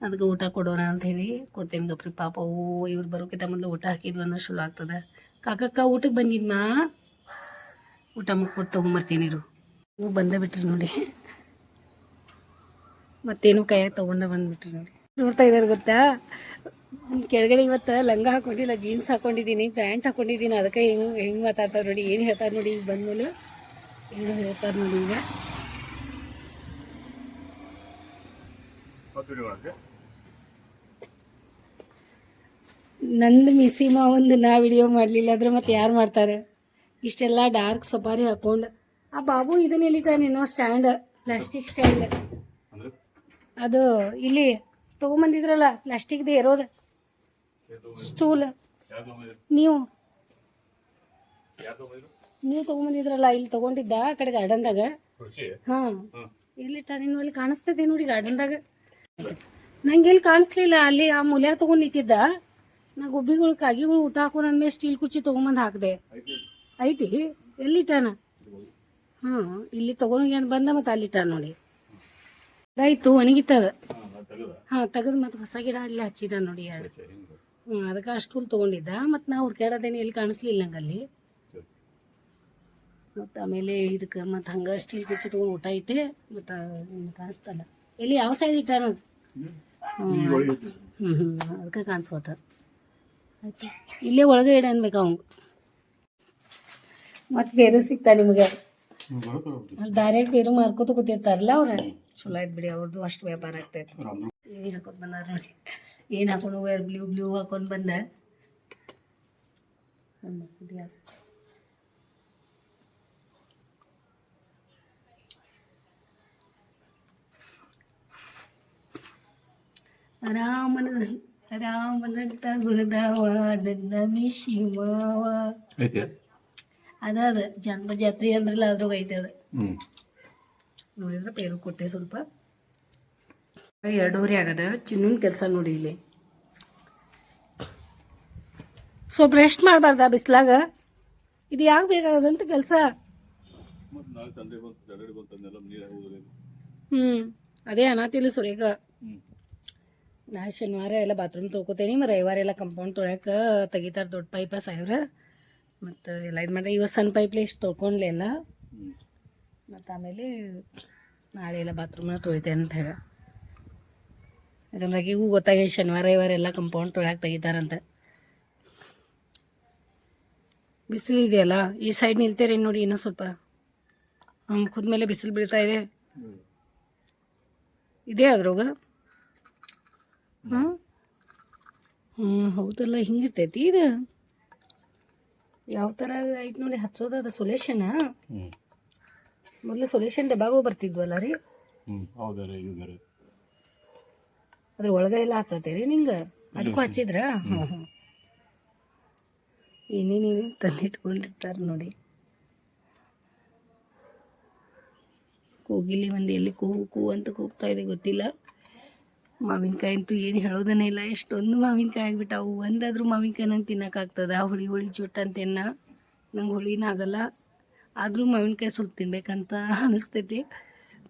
ಅದಕ್ಕೆ ಊಟ ಕೊಡೋಣ ಅಂತ ಹೇಳಿ ಕೊಡ್ತೇನೆ ಗಪ್ರಿ ಪಾಪ. ಓ, ಇವ್ರು ಬರೋಕ್ಕಿಂತ ಮೊದಲು ಊಟ ಹಾಕಿದ್ವು ಅಂದ್ರೆ ಶುರು ಆಗ್ತದ. ಕಾಕಕ್ಕ ಊಟಕ್ಕೆ ಬಂದಿದ್ಮಾ ಊಟ ಮಾಡ್ಕೊಟ್ಟು ತೊಗೊಂಬರ್ತೀನಿ ಇರು. ನೀವು ಬಂದ ಬಿಟ್ರಿ ನೋಡಿ. ಮತ್ತೇನು ಕೈಯಾಗ ತೊಗೊಂಡ ಬಂದ್ಬಿಟ್ರಿ ನೋಡಿ. ನೋಡ್ತಾ ಇದ್ದಾರೆ ಗೊತ್ತಾ? ಕೆಳಗಡೆ ಇವತ್ತು ಲಂಗ ಹಾಕೊಂಡಿಲ್ಲ ಜೀನ್ಸ್ ಹಾಕೊಂಡಿದ್ದೀನಿ, ಪ್ಯಾಂಟ್ ಹಾಕೊಂಡಿದ್ದೀನಿ. ಅದಕ್ಕೆ ಹೆಂಗೆ ಹೆಂಗೆ ಮಾತಾಡ್ತಾರೆ ನೋಡಿ, ಏನು ಹೇಳ್ತಾರೆ ನೋಡಿ ಈಗ ಬಂದ್ಮೇಲೆ. ಏನು ಹೇಳ್ತಾರೆ ನೋಡಿ ಈಗ ಮತ್ತೆ ವಿಡಿಯೋ ಮಾಡಕ್ಕೆ ನಂದು ಮಿಸಿ ಮಾವಂದು ನಾ ವಿಡಿಯೋ ಮಾಡಲಿಲ್ಲ ಅಂದ್ರೆ ಮತ್ತೆ ಯಾರು ಮಾಡ್ತಾರೆ? ಇಷ್ಟೆಲ್ಲ ಡಾರ್ಕ್ ಸಫಾರಿ ಹಾಕೊಂಡು. ಆ ಬಾಬು ಇದನ್ನ ನೀನು ಸ್ಟ್ಯಾಂಡ್ ಪ್ಲಾಸ್ಟಿಕ್ ಸ್ಟ್ಯಾಂಡ್ ಅದು ಇಲ್ಲಿ ತೊಗೊಂಬಂದಿದ್ರಲ್ಲ ಪ್ಲಾಸ್ಟಿಕ್ದು ಇರೋದು. ಸ್ಟೂಲ್ ನೀವು. ನೀವು ತಗೊಂಬಂದಿದ್ರಲ್ಲ ಇಲ್ಲಿ ತಗೊಂಡಿದ್ದ ಆ ಕಡೆ ಗಾರ್ಡನ್ದಾಗ ಹಾ. ಎಲ್ಲಿಟ್ಟಾನೇನೋ ಅಲ್ಲಿ ಕಾಣಿಸ್ತೈತಿ ನೋಡಿ ಗಾರ್ಡನ್ದಾಗ ನಂಗೆ ಎಲ್ಲಿ ಕಾಣಿಸ್ಲಿಲ್ಲ ಅಲ್ಲಿ ಆ ಮೂಲ್ಯಾಗ ತೊಗೊಂಡು ನಿಂತಿದ್ದ. ನಾ ಗುಬ್ಬಿಗಳು ಕಾಗಿಗಳು ಊಟ ಹಾಕೋ ನನ್ನ ಮೇಲೆ ಸ್ಟೀಲ್ ಕುರ್ಚಿ ತೊಗೊಂಬಂದು ಹಾಕಿದೆ. ಐತಿ? ಎಲ್ಲಿ ಎಲ್ಲಿಟ್ಟಾನ ಹಾಂ ಇಲ್ಲಿ ತೊಗೊಂಡೋಗ್ಯಾನ ಬಂದ ಮತ್ತೆ ಅಲ್ಲಿಟ್ಟಾನ ನೋಡಿ. ಆಯ್ತು ಒಣಗಿತ್ತದ. ಹಾಂ ತೆಗದ್ ತೆಗೆದ. ಹಾಂ ತೆಗೆದು ಮತ್ತೆ ಹೊಸ ಗಿಡ ಅಲ್ಲಿ ಹಚ್ಚಿದ ನೋಡಿ ಎರಡು. ಹ್ಮ್ ಹ್ಞೂ ಅದಕ್ಕೆ ಅಷ್ಟು ಹುಲ್ ತೊಗೊಂಡಿದ್ದ. ಮತ್ತು ನಾ ಹುಡ್ಕ್ಯಾಡೋದೇನು ಎಲ್ಲಿ ಕಾಣಿಸ್ಲಿಲ್ಲ ನಂಗೆ ಅಲ್ಲಿ. ಮತ್ತು ಆಮೇಲೆ ಇದಕ್ಕೆ ಮತ್ತು ಹಂಗೆ ಸ್ಟೀಲ್ ಕುರ್ಚಿ ತೊಗೊಂಡು ಊಟ ಇಟ್ಟೆ. ಮತ್ತು ಕಾಣಿಸ್ತಲ್ಲ ಎಲ್ಲಿ ಯಾವ ಸೈಡ್ ಇಟ್ಟಾನ? ಹ್ಮ್. ಹ್ಮ್. ಹ್ಞೂ ಹ್ಞೂ ಅದಕ್ಕೆ ಕಾಣಿಸ್ವತ್ತ ಆಯ್ತು. ಇಲ್ಲೇ ಒಳಗೆ ಇಡ ಅನ್ಬೇಕು ಅವಂಗೆ. ಮತ್ತು ಬೇರೆ ಸಿಗ್ತಾ ನಿಮಗೆ. ಅಲ್ಲಿ ದಾರ್ಯಾಗ ಬೇರು ಮಾರ್ಕೋತ ಕೂತಿರ್ತಾರಲ್ಲ ಅವ್ರ? ಚಲೋ ಆಯ್ತು ಬಿಡಿ ಅವ್ರದ್ದು ಅಷ್ಟು ವ್ಯಾಪಾರ ಆಗ್ತೈತೆ. ಏನು ಹಾಕೊಂಡ್ ಬಂದಾರ ನೋಡಿ. ಏನು ಹಾಕೊಂಡು ಹೋಗ್ಯಾರ ಬ್ಲೂ ಬ್ಲೂ ಹಾಕೊಂಡು ಬಂದ? ಆರಾಮನ ರಾಮನಂತ ಗುರುದಾವ ನನ್ನ ಮಿಶಿ ಮಾವ ಐತೆ? ಅದ ಅದ. ಜನ್ಮ ಜಾತ್ರೆ ಅಂದ್ರಲ್ಲ ಅದ್ರಾಗ ಐತೆ ಅದ. ಹ್ಮ್. ನೋಡಿದ್ರೆ ಪೇರು ಕೊಟ್ಟೆ ಸ್ವಲ್ಪ. ಎರಡೂವರೆ ಆಗದ. ಚಿನ್ನೂನ್ ಕೆಲಸ ನೋಡಿ ಇಲ್ಲಿ. ಸ್ವಲ್ಪ ರೆಸ್ಟ್ ಮಾಡಬಾರ್ದ ಬಿಸ್ಲಾಗ? ಇದು ಯಾಕೆ ಬೇಕಾಗದಂತ ಕೆಲಸ? ಹ್ಮ್. ಅದೇ ಅನಾತಿಲ್ಲ ಸುರೇಖ ಹ್ಮ್. ನಾ ಶನಿವಾರ ಎಲ್ಲ ಬಾತ್ರೂಮ್ ತೊಳ್ಕೊತೇನಿ ಮತ್ತು ರವಿವಾರ ಎಲ್ಲ ಕಂಪೌಂಡ್ ತೊಳ್ಯಾಕೆ ತೆಗಿತಾರೆ ದೊಡ್ಡ ಪೈಪ ಸಾಯ್ರ ಮತ್ತು ಎಲ್ಲ ಇದು ಮಾಡಿದೆ ಇವತ್ತು ಸಣ್ಣ ಪೈಪ್ಲೆ ಇಷ್ಟು ತೊಳ್ಕೊಂಡ್ಲೆ ಎಲ್ಲ. ಹ್ಮ್ ಮತ್ತು ಆಮೇಲೆ ನಾಳೆ ಎಲ್ಲ ಬಾತ್ರೂಮ್ನ ತೊಳಿತೇನೆ ಅಂತ ಹೇಳಿ. ಯಾಕಂದ್ರೆ ಇವು ಗೊತ್ತಾಗಿ ಶನಿವಾರ ರವಿವಾರ ಎಲ್ಲ ಕಂಪೌಂಡ್ ತೊಳ್ಯಾಕೆ ತೆಗಿತಾರಂತೆ ಬಿಸಿಲು ಇದೆಯಲ್ಲ ಈ ಸೈಡ್ ನಿಲ್ತೀರಿ ನೋಡಿ ಇನ್ನೂ ಸ್ವಲ್ಪ. ಮುಖದ ಮೇಲೆ ಬಿಸಿಲು ಬೀಳ್ತಾ ಇದೆ. ಇದೇ ಅದ್ರೊಳಗ ಹಾಂ? ಹ್ಞೂ ಹೌದಲ್ಲ ಹಿಂಗಿರ್ತೈತಿ ಇದು. ಯಾವ ಥರ ಐತೆ ನೋಡಿ ಹಚ್ಚೋದದ ಸೊಲ್ಯೂಷನ್ ಮೊದಲು ಸೊಲ್ಯೂಷನ್ ಡಬ್ಬಗಳು ಬರ್ತಿದ್ವಲ್ಲ ರೀ? ಅದ್ರ ಒಳಗೆ ಎಲ್ಲ ಹಚ್ಚತ್ತೀರಿ ನಿಂಗೆ? ಅದಕ್ಕೂ ಹಚ್ಚಿದ್ರ? ಹ್ಞೂ ಹ್ಞೂ ಏನೇನೇನು ತಂದಿಟ್ಕೊಂಡಿರ್ತಾರೆ ನೋಡಿ. ಕೂಗಿಲಿ ಒಂದು ಎಲ್ಲಿ ಕೂ ಕೂ ಅಂತ ಕೂಗ್ತಾ ಇದೆ ಗೊತ್ತಿಲ್ಲ. ಮಾವಿನಕಾಯಿ ಅಂತೂ ಏನು ಹೇಳೋದನ್ನೇ ಇಲ್ಲ. ಎಷ್ಟೊಂದು ಮಾವಿನಕಾಯಿ ಆಗ್ಬಿಟ್ಟಾವು. ಒಂದಾದ್ರೂ ಮಾವಿನಕಾಯಿ ನಂಗೆ ತಿನ್ನೋಕ್ಕಾಗ್ತದ ಹುಳಿ ಹುಳಿ ಚುಟ್ಟು ಅಂತ ಎನ್ನ ನಂಗೆ ಹುಳಿನ ಆಗಲ್ಲ. ಆದರೂ ಮಾವಿನಕಾಯಿ ಸ್ವಲ್ಪ ತಿನ್ಬೇಕಂತ ಅನಿಸ್ತೈತಿ.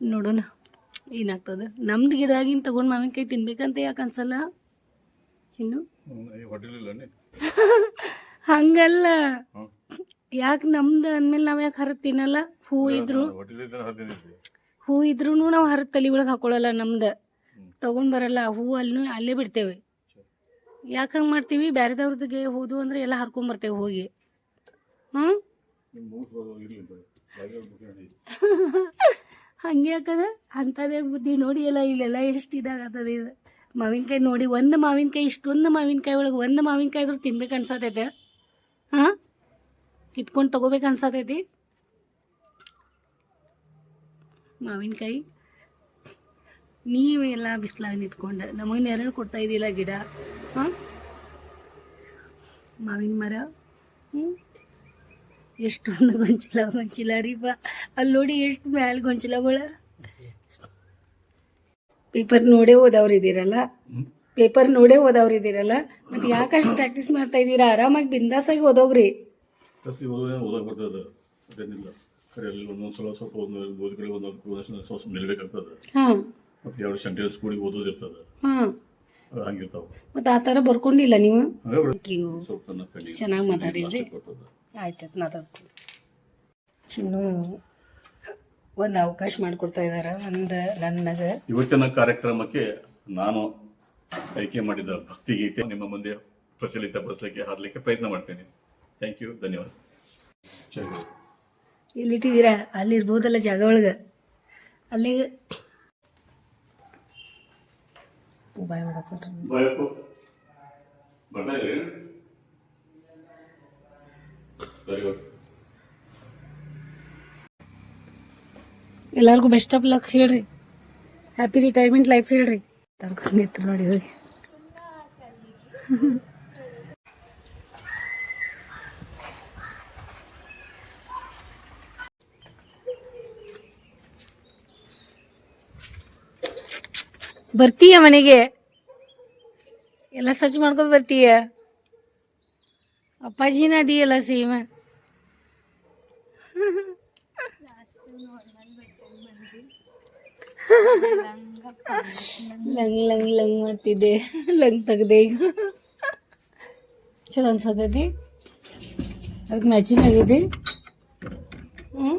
ನೋಡೋಣ ಏನಾಗ್ತದೆ? ನಮ್ದು ಗಿಡದಾಗಿನ ತಗೊಂಡು ಮಾವಿನಕಾಯಿ ತಿನ್ಬೇಕಂತ ಯಾಕೆ ಅನ್ಸಲ್ಲ? ಚಿನ್ನು? ಹಂಗಲ್ಲ. ಯಾಕೆ ನಮ್ದು ಅಂದ್ಮೇಲೆ ನಾವು ಯಾಕೆ ಹರ ತಿನ್ನಲ್ಲ? ಹೂ ಇದ್ರು. ಹೂ ಇದ್ರೂ ನಾವು ಹರ ತಲೆ ಒಳಗೆ ಹಾಕೊಳ್ಳಲ್ಲ ನಮ್ದು. ತಗೊಂಡ್ ಬರಲ್ಲ ಹೂ ಅಲ್ಲಿ ಅಲ್ಲೇ ಬಿಡ್ತೇವೆ. ಯಾಕೆ ಮಾಡ್ತೀವಿ? ಬೇರೆದವ್ರದಿಗೆ ಹೋದು ಅಂದ್ರೆ ಎಲ್ಲ ಹರ್ಕೊಂಬರ್ತೇವೆ ಹೋಗಿ. ಹ್ಞೂ ಹಂಗೆ ಯಾಕದ? ಅಂಥದ್ದೇ ಬುದ್ಧಿ ನೋಡಿ ಎಲ್ಲ ಇಲ್ಲೆಲ್ಲ ಎಷ್ಟು ಇದಾಗತ್ತದ ಇದು. ಮಾವಿನಕಾಯಿ ನೋಡಿ, ಒಂದು ಮಾವಿನಕಾಯಿ, ಇಷ್ಟೊಂದು ಮಾವಿನಕಾಯಿ ಒಳಗೆ ಒಂದು ಮಾವಿನಕಾಯಿ ಆದ್ರೂ ತಿನ್ಬೇಕು ಅನ್ಸತೈತೆ. ಹಾಂ? ಕಿತ್ಕೊಂಡು ತಗೋಬೇಕು ಅನ್ಸತೈತಿ. ಮಾವಿನಕಾಯಿ. ನೀವು ಎಲ್ಲ ಬಿಸಿಲಾಗ ನಿಂತ್ಕೊಂಡು ನಮಗೆ ನೆರಳು ಕೊಡ್ತಾ ಇದ್ದಿಲ್ಲ ಗಿಡ? ಹಾಂ? ಮಾವಿನ ಮರ? ಹ್ಞೂ ಎಷ್ಟೊಂದು ಗೊಂಚಲ ಗೊಂಚಲ ರೀಪ. ಅಲ್ಲಿ ನೋಡಿ ಎಷ್ಟು ಮ್ಯಾಲೆ ಗೊಂಚಲಗಳ. ಪೇಪರ್ ನೋಡೇ ಓದವ್ರು ಇದ್ದೀರಲ್ಲ? ಪೇಪರ್ ನೋಡೇ ಓದವ್ರು ಇದ್ದೀರಲ್ಲ? ಮತ್ತೆ ಯಾಕಷ್ಟು ಪ್ರಾಕ್ಟೀಸ್ ಮಾಡ್ತಾ ಇದ್ದೀರಾ? ಆರಾಮಾಗಿ ಬಿಂದಾಸಾಗಿ ಓದೋಗ್ರಿ. ಹಾಂ. ಮತ್ತು ಎರಡು ಸೆಂಟೆನ್ಸ್ ಕೂಡಿ ಓದೋದಿರ್ತದ ಹಾಂ ಅದು ಮತ್ತೆ ಆ ಥರ ಬರ್ಕೊಂಡಿಲ್ಲ ನೀವು. ಸ್ವಲ್ಪ ನನ್ನ ಕಣ್ಣಿಗೆ ಚೆನ್ನಾಗಿ ಮಾತಾಡಿದ್ರಿ. ಆಯ್ತು ಮಾತಾಡ್ತೀನಿ. ಚಿನ್ನು ಒಂದು ಅವಕಾಶ ಮಾಡಿಕೊಡ್ತಾ ಇದ್ದಾರೆ ಒಂದು ನನಗೆ ಇವತ್ತಿನ ಕಾರ್ಯಕ್ರಮಕ್ಕೆ ನಾನು ಆಯ್ಕೆ ಮಾಡಿದ ಭಕ್ತಿ ಗೀತೆ ನಿಮ್ಮ ಮುಂದೆ ಪ್ರಚಲಿತ ಪ್ರಚಲಿತಪಡಿಸಲಿಕ್ಕೆ ಹಾಡಲಿಕ್ಕೆ ಪ್ರಯತ್ನ ಮಾಡ್ತೇನೆ. ಥ್ಯಾಂಕ್ ಯು ಧನ್ಯವಾದ. ಎಲ್ಲಿಟ್ಟಿದ್ದೀರಾ? ಅಲ್ಲಿ ಇರ್ಬೋದಲ್ಲ ಜಾಗ ಒಳಗೆ. ಅಲ್ಲಿ ಬಾಯ್ ಮಾಡಕ್ಕೆ ಬಾಯಪ್ಪ. ಬರ್ತಾ ಇದ್ದೀರಿ? ಸರಿ ಎಲ್ಲರಿಗೂ ಬೆಸ್ಟ್ ಆಫ್ ಲಕ್ ಹೇಳ್ರಿ. ಹ್ಯಾಪಿ ರಿಟೈರ್ಮೆಂಟ್ ಲೈಫ್ ಹೇಳ್ರಿ. ತರ್ಕೊಂಡಿತ್ತು ನೋಡಿ ಹೋಗಿ. ಬರ್ತೀಯ ಮನೆಗೆ? ಎಲ್ಲ ಸ್ವಚ್ಛ ಮಾಡ್ಕೊಂಡು ಬರ್ತೀಯ? ಅಪ್ಪಾಜಿನ ಅದೀಯಲ್ಲ ಸೇಮ. ಲಂಗ್ ಲಂಗ್ ಲಂಗ್ ಮಾಡ್ತಿದ್ದೆ. ಲಂಗ್ ತೆಗ್ದೆ ಈಗ. ಚಲೋ ಅನ್ಸತೈತಿ. ಅದಕ್ಕೆ ಮ್ಯಾಚಿಂಗ್ ಆಗೈತಿ ಹ್ಞೂ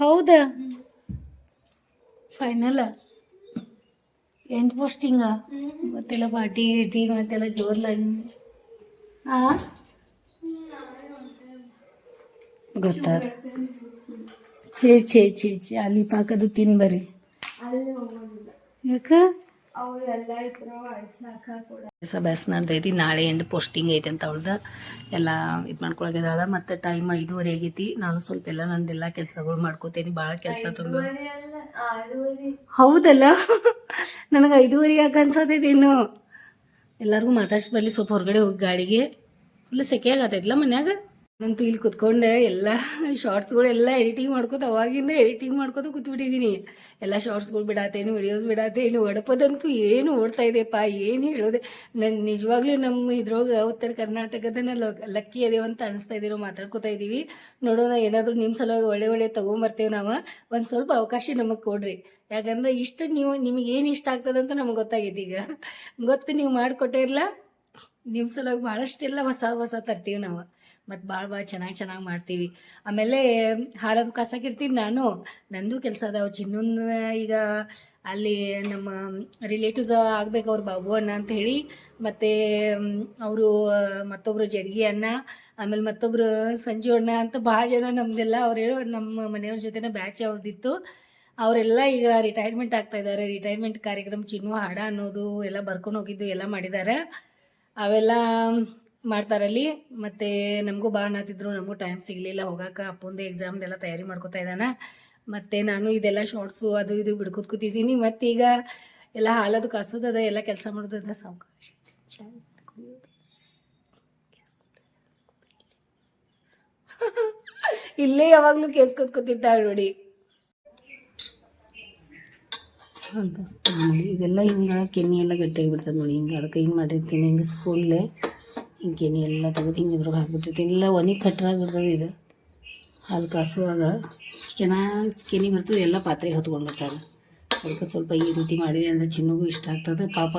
ಹೌದಾ? ಫೈನಲ್ ಎಂಟು ಪೋಸ್ಟಿಂಗ ಮತ್ತೆಲ್ಲ ಪಾರ್ಟಿ ಗೀಟಿ ಮತ್ತೆಲ್ಲ ಜೋರ್ಲಾಗಿ ಗೊತ್ತ? ಗೊತ್ತಾದ ಛೇ ಚೇ ಚೇ ಚೇ ಅಲ್ಲಿ ಪಾಕದು ತಿನ್ ಬರಿ ಅಲ್ಲಿ ಹೋಗೋದಿಲ್ಲ. ಯಾಕ? ಬ್ಯಾಸ್ ನಡ್ದೈತಿ. ನಾಳೆ ಎಂಡ್ ಪೋಸ್ಟಿಂಗ್ ಐತಿ ಅಂತ ಅವಳ್ದ. ಎಲ್ಲ ಇದು ಮಾಡ್ಕೊಳಗಿದಾಳ ಮತ್ತೆ ಟೈಮ್ ಐದೂವರೆ ಆಗೈತಿ. ನಾನು ಸ್ವಲ್ಪ ಎಲ್ಲ ನಂದೆಲ್ಲ ಕೆಲಸಗಳು ಮಾಡ್ಕೋತೇನಿ. ಭಾಳ ಕೆಲಸ ತುಂಬ. ಹೌದಲ್ಲ? ನನಗೆ ಐದೂವರೆ ಯಾಕೆ ಅನ್ಸತೈತಿ ಎಲ್ಲಾರ್ಗು ಎಲ್ಲರಿಗೂ ಮಾತಾಡ್ಸಿ ಬರ್ಲಿ, ಸ್ವಲ್ಪ ಹೊರಗಡೆ ಹೋಗಿ ಗಾಡಿಗೆ. ಫುಲ್ ಸೆಕೆ ಆಗತ್ತೈತ್ಲಾ ಮನ್ಯಾಗ? ನಂತೂ ಇಲ್ಲಿ ಕುತ್ಕೊಂಡೆ, ಎಲ್ಲ ಶಾರ್ಟ್ಸ್ಗಳೆಲ್ಲ ಎಡಿಟಿಂಗ್ ಮಾಡ್ಕೋತ, ಅವಾಗಿಂದ ಎಡಿಟಿಂಗ್ ಮಾಡ್ಕೋತ ಕೂತ್ಬಿಟ್ಟಿದ್ದೀನಿ ಎಲ್ಲ ಶಾರ್ಟ್ಸ್ಗಳು ಬಿಡಾತೇನು ವಿಡಿಯೋಸ್ ಬಿಡಾತೇನು ಒಡಪದಂತೂ ಏನು ಓಡ್ತಾ ಇದೆಯಪ್ಪ, ಏನು ಹೇಳೋದೆ. ನನ್ನ ನಿಜವಾಗ್ಲೂ ನಮ್ಮ ಇದ್ರೊಳಗೆ ಉತ್ತರ ಕರ್ನಾಟಕದನ್ನ ಲಕ್ಕಿ ಅದೇವ ಅಂತ ಅನಿಸ್ತಾ ಇದೀವಿ ನಾವು ಮಾತಾಡ್ಕೋತಾ ಇದ್ದೀವಿ ನೋಡೋಣ, ಏನಾದರೂ ನಿಮ್ಮ ಸಲುವಾಗಿ ಒಳ್ಳೆ ಒಳ್ಳೆ ತೊಗೊಂಬರ್ತೇವೆ ನಾವು. ಒಂದು ಸ್ವಲ್ಪ ಅವಕಾಶ ನಮಗೆ ಕೊಡ್ರಿ. ಯಾಕಂದ್ರೆ ಇಷ್ಟು ನೀವು ನಿಮಗೆ ಏನು ಇಷ್ಟ ಆಗ್ತದಂತ ನಮ್ಗೆ ಗೊತ್ತಾಗಿದ್ದೀಗ ಗೊತ್ತು ನೀವು ಮಾಡಿಕೊಟ್ಟಿರಲ್ಲ ನಿಮ್ಮ ಸಲುವಾಗಿ ಭಾಳಷ್ಟೆಲ್ಲ ಹೊಸ ಹೊಸ ತರ್ತೀವಿ ನಾವು. ಮತ್ತು ಭಾಳ ಭಾಳ ಚೆನ್ನಾಗಿ ಚೆನ್ನಾಗಿ ಮಾಡ್ತೀವಿ. ಆಮೇಲೆ ಹಾಲದು ಕಾಸಾಕಿರ್ತೀನಿ ನಾನು. ನಂದು ಕೆಲಸ ಅದಾವ. ಚಿನ್ನೊಂದು ಈಗ ಅಲ್ಲಿ ನಮ್ಮ ರಿಲೇಟಿವ್ಸ್ ಆಗ್ಬೇಕು ಅವ್ರ ಬಾಬು ಅಣ್ಣ ಅಂತ ಹೇಳಿ. ಮತ್ತು ಅವರು ಮತ್ತೊಬ್ಬರು ಜಡ್ಗಿ ಅಣ್ಣ. ಆಮೇಲೆ ಮತ್ತೊಬ್ಬರು ಸಂಜು ಅಣ್ಣ ಅಂತ ಭಾಳ ಜನ ನಮ್ಮದೆಲ್ಲ ಅವ್ರು ನಮ್ಮ ಮನೆಯವ್ರ ಜೊತೆನೇ ಬ್ಯಾಚ್ ಅವ್ರದ್ದಿತ್ತು ಅವರೆಲ್ಲ ಈಗ ರಿಟೈರ್ಮೆಂಟ್ ಆಗ್ತಾ ಇದ್ದಾರೆ ರಿಟೈರ್ಮೆಂಟ್ ಕಾರ್ಯಕ್ರಮ ಚಿನ್ನು ಹಾಡ ಅನ್ನೋದು ಎಲ್ಲ ಬರ್ಕೊಂಡು ಹೋಗಿದ್ದು ಎಲ್ಲ ಮಾಡಿದ್ದಾರೆ ಅವೆಲ್ಲ ಮಾಡ್ತಾರಲ್ಲಿ, ಮತ್ತು ನಮಗೂ ಭಾಳ ಅನ್ನತ್ತಿದ್ರು ನಮಗೂ ಟೈಮ್ ಸಿಗಲಿಲ್ಲ ಹೋಗಕ್ಕೆ ಅಪ್ಪಂದು ಎಕ್ಸಾಮ್ದೆಲ್ಲ ತಯಾರಿ ಮಾಡ್ಕೊತಾ ಇದ್ದಾನೆ ಮತ್ತು ನಾನು ಇದೆಲ್ಲ ಶಾರ್ಟ್ಸು ಅದು ಇದು ಬಿಡ್ಕೋತ ಕೂತಿದ್ದೀನಿ. ಮತ್ತು ಈಗ ಎಲ್ಲ ಹಾಲದು ಕಸೋದದ ಎಲ್ಲ ಕೆಲಸ ಮಾಡೋದದ ಸಾವಕಾಶ ಇಲ್ಲೇ ಯಾವಾಗಲೂ ಕೇಸ್ಕೊತ್ ಕೂತಿದ್ದಾಳೆ ನೋಡಿ. ಅಂತ ನೋಡಿ ಇದೆಲ್ಲ ಹಿಂಗೆ ಕೆನೆ ಎಲ್ಲ ಗಟ್ಟಿಯಾಗಿ ಬಿಡ್ತದೆ ನೋಡಿ, ಹಿಂಗೆ ಅದಕ್ಕೆ ಹಿಂಗೆ ಮಾಡಿರ್ತೀನಿ, ಹಿಂಗೆ ಸ್ಕೂಲ್ಲೇ ಹಿಂಗೆ ಕೆನೆ ಎಲ್ಲ ತೆಗೆದು ಹಿಂಗೆ ಇದ್ರಾಗ ಹಾಕ್ಬಿಟ್ಟಿರ್ತೀನಿ. ಇಲ್ಲ ಒಣಗಿ ಕಟ್ರಾಗಿ ಬಿಡ್ತದೆ ಇದು. ಹಾಲು ಕಾಸುವಾಗ ಚೆನ್ನಾಗಿ ಕೆನಿ ಬರ್ತದೆ, ಎಲ್ಲ ಪಾತ್ರೆಗೆ ಹೊತ್ಕೊಂಡ್ಬಿಡ್ತಾರೆ. ಅದಕ್ಕೆ ಸ್ವಲ್ಪ ಈ ರೀತಿ ಮಾಡಿದೆ ಅಂದರೆ ಚಿನ್ನಗೂ ಇಷ್ಟ ಆಗ್ತದೆ. ಪಾಪ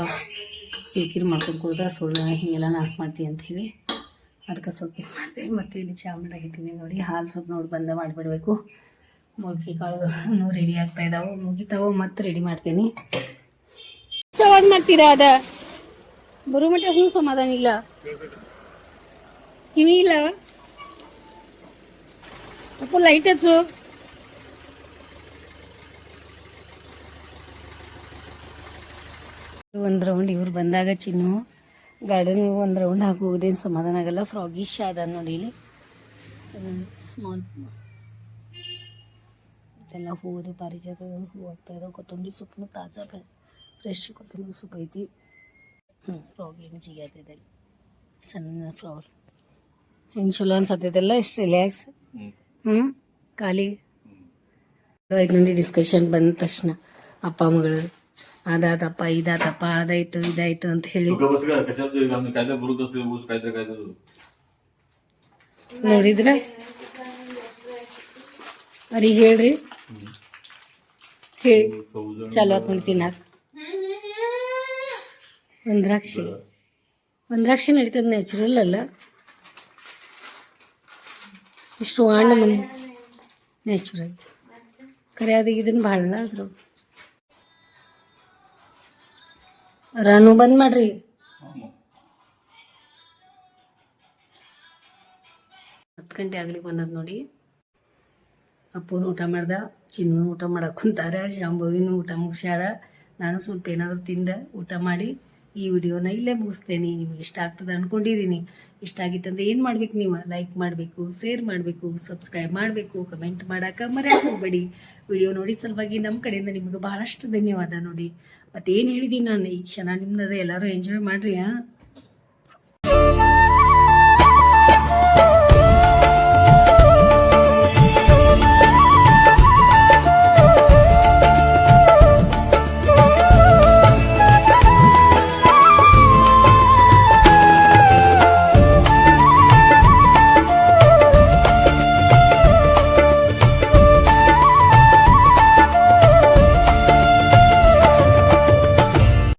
ಕಿರಿಕಿರಿ ಮಾಡ್ಕೊಂಡು ಕೂತಾರೆ ಸುಳ್ಳು ಹಿಂಗೆಲ್ಲ ನಾಶ ಮಾಡ್ತೀವಿ ಅಂತೇಳಿ ಅದಕ್ಕೆ ಸ್ವಲ್ಪ ಇದು ಮಾಡಿದೆ. ಮತ್ತು ಇಲ್ಲಿ ಚಾ ಮಾಡಕ್ಕೆ ನೋಡಿ. ಹಾಲು ಸ್ವಲ್ಪ ನೋಡಿ ಬಂದ ಮಾಡಿಬಿಡ್ಬೇಕು. ಮೊಳಕೆ ಕಾಳುಗಳನ್ನು ರೆಡಿ ಆಗ್ತಾ ಇದಾವೆ. ಮುಗಿತಾವ, ಮತ್ತೆ ರೆಡಿ ಮಾಡ್ತೀನಿ. ಆವಾಜ್ ಮಾಡ್ತೀರಾ ಅದ? ಬರೋ ಮಟ್ಟ ಸಮಾಧಾನ ಇಲ್ಲ? ಕಿವಿ ಇಲ್ಲ? ಅಪ್ಪ ಲೈಟ್ ಹಚ್ಚು. ಒಂದು ರೌಂಡ್ ಇವ್ರು ಬಂದಾಗ ಚಿನ್ನು ಗಾರ್ಡನ್ ಒಂದು ರೌಂಡ್ ಹಾಕೋದೇನು ಸಮಾಧಾನ ಆಗಲ್ಲ. ಫ್ರಾಗಿಶ್ ಅದ ನೋಡಿ ಇಲ್ಲಿ. ಸ್ಮಾಲ್ ಎಲ್ಲ ಹೂವುದು ಪಾರಿಜಾತ ಹೂ ಆಗ್ತಾಯಿದೆ ಕೊತ್ತಂಬರಿ ಸೊಪ್ಪು ತಾಜಾ ಫ್ರೆಶ್ ಕೊತ್ತಂಬರಿ ಸೊಪ್ಪು ಐತಿ. ಹ್ಞೂ ಪ್ರಾಬ್ಲಮ್ ಜಿಗ್ಯಾತಿದೆ ಸಣ್ಣ ಫ್ಲವರ್ ಹಿಂಗೆ ಚಲೋ ಅನ್ಸತ್ತೈತೆಲ್ಲ ಇಷ್ಟು ರಿಲ್ಯಾಕ್ಸ್ ಹ್ಞೂ ಖಾಲಿ. ಆಯ್ತು ನೋಡಿ ಡಿಸ್ಕಷನ್ ಬಂದ ತಕ್ಷಣ ಅಪ್ಪ ಮಗಳು ಅದಾದಪ್ಪ ಇದಾದಪ್ಪ ಅದಾಯ್ತು ಇದಾಯ್ತು ಅಂತ ಹೇಳಿ. ನೋಡಿದ್ರ? ಅವ್ರಿಗೆ ಹೇಳ್ರಿ. ಹೇಳಿ ಚಾಲು ಹಾಕೊಂಡು ತಿನ್ನಾಕ. ಒಂದು ದ್ರಾಕ್ಷಿ ಒಂದು ದ್ರಾಕ್ಷಿ ನಡೀತದೆ ನ್ಯಾಚುರಲ್ ಅಲ್ಲ. ಇಷ್ಟು ಹಣ್ಣು ಮನೆ ನ್ಯಾಚುರಲ್ ಖರೆ ಅದು ಇದನ್ನ ಭಾಳ ಆದ್ರು ರಾನು ಬಂದ್ ಮಾಡ್ರಿ. ಹತ್ತು ಗಂಟೆ ಆಗ್ಲಿಕ್ಕೆ ಬಂದದ ನೋಡಿ. ಅಪ್ಪನ ಊಟ ಮಾಡ್ದ ಚಿನ್ನೂ ಊಟ ಮಾಡಕ್ಕೆ ಕುಂತಾರ ಶಾಂಭವಿನೂ ಊಟ ಮುಗಿಸ್ಯಾಳ ನಾನು ಸ್ವಲ್ಪ ಏನಾದರೂ ತಿಂದ ಊಟ ಮಾಡಿ ಈ ವಿಡಿಯೋನ ಇಲ್ಲೇ ಮುಗಿಸ್ತೇನೆ. ನಿಮ್ಗೆ ಇಷ್ಟ ಆಗ್ತದೆ ಅನ್ಕೊಂಡಿದ್ದೀನಿ ಇಷ್ಟ ಆಗಿತ್ತಂದ್ರೆ ಏನು ಮಾಡ್ಬೇಕು ನೀವು? ಲೈಕ್ ಮಾಡಬೇಕು ಶೇರ್ ಮಾಡಬೇಕು ಸಬ್ಸ್ಕ್ರೈಬ್ ಮಾಡಬೇಕು ಕಮೆಂಟ್ ಮಾಡಕ್ಕೆ ಮರ್ಯಾಕೆ ಹೋಗ್ಬೇಡಿ. ವಿಡಿಯೋ ನೋಡಿ ಸಲುವಾಗಿ ನಮ್ಮ ಕಡೆಯಿಂದ ನಿಮ್ಗೆ ಬಹಳಷ್ಟು ಧನ್ಯವಾದ ನೋಡಿ. ಮತ್ತೇನು ಹೇಳಿದ್ದೀನಿ ನಾನು? ಈ ಕ್ಷಣ ನಿಮ್ದು ಎಲ್ಲರೂ ಎಂಜಾಯ್ ಮಾಡ್ರಿ, ಹಾಂ?